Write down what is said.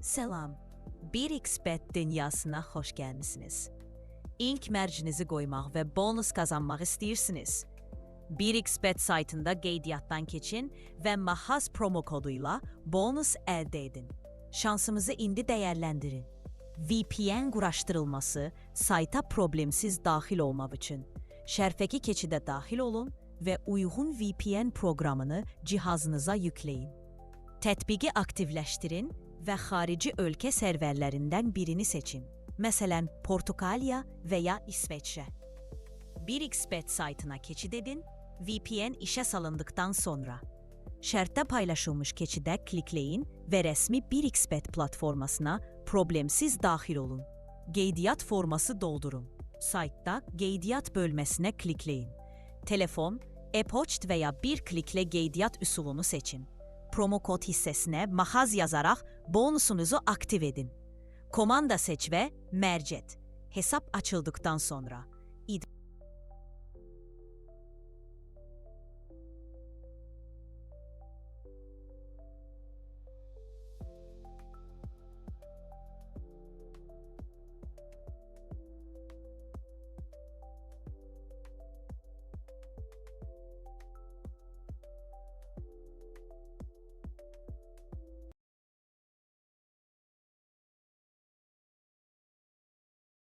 Selam. 1xbet dünyasına hoş gelmişsiniz. İlk mercinizi koymak ve bonus kazanmak istiyorsunuz. 1xbet saytında qeydiyyatdan keçin və Mahaz promo koduyla bonus əldə edin. Şansımızı indi dəyərləndirin. VPN quraşdırılması sayta problemsiz daxil olmaq üçün şərfəki keçidə daxil olun və uyğun VPN proqramını cihazınıza yükləyin. Tətbiqi aktivləşdirin və xarici ölkə serverlərindən birini seçin. Məsələn, Portuqaliya və ya İsveçrə. 1xbet saytına keçid edin, VPN işə salındıktan sonra şərtdə paylaşılmış keçidə klikləyin və rəsmi 1xbet platformasına problemsiz daxil olun. Qeydiyyat forması doldurun. Saytda qeydiyyat bölməsinə klikləyin. Telefon, e-poçt və ya bir kliklə qeydiyyat üsulunu seçin. Promo kod hissəsinə mahaz yazaraq bonusunuzu aktiv edin. Komanda seç və mərc et. Hesap açıldıktan sonra